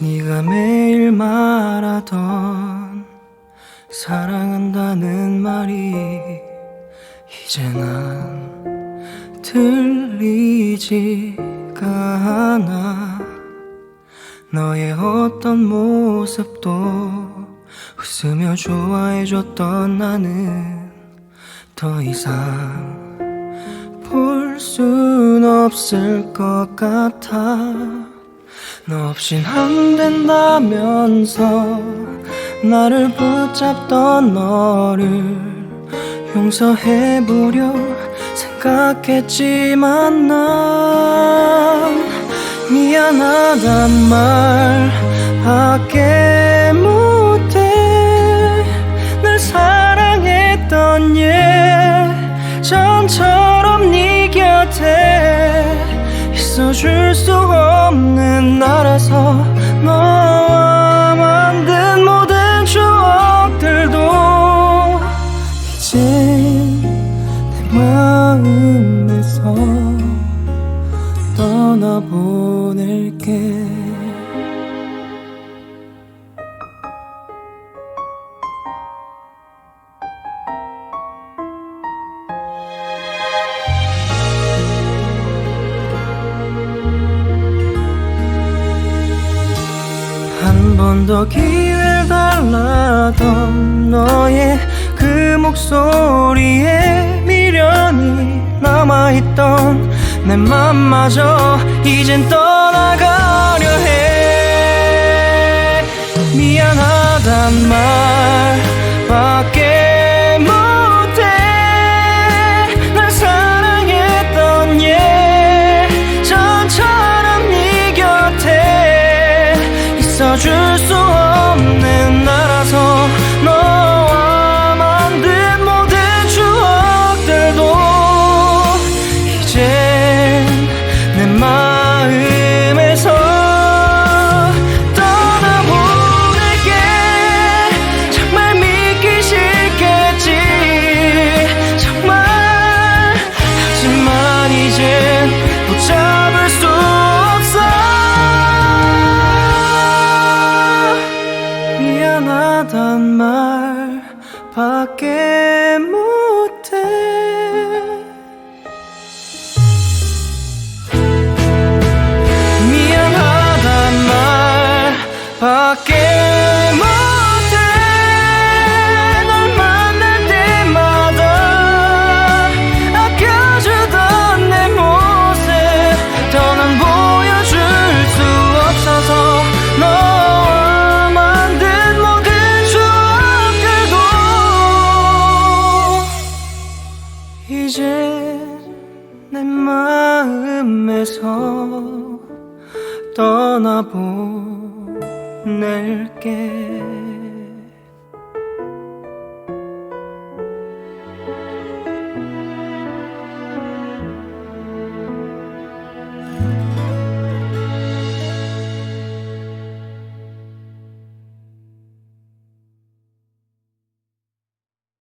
네가 매일 말하던 사랑한다는 말이 이제 난 들리지가 않아. 너의 어떤 모습도 웃으며 좋아해줬던 나는 더 이상 볼 순 없을 것 같아. 너 없인 안 된다면서 나를 붙잡던 너를 용서해보려 생각했지만 난 미안하단 말밖에 있어줄 수 없는 나라서 너와 만든 모든 추억들도 이제 내 마음에서 떠나보낼게 한번더 기회를 달라던 너의 그 목소리에 미련이 남아있던 내 맘마저 이젠 떠나가려 해. 미안하단 말 미안하단 말밖에 못해. 미안하단 말밖에 이제 내 마음에서 떠나보낼게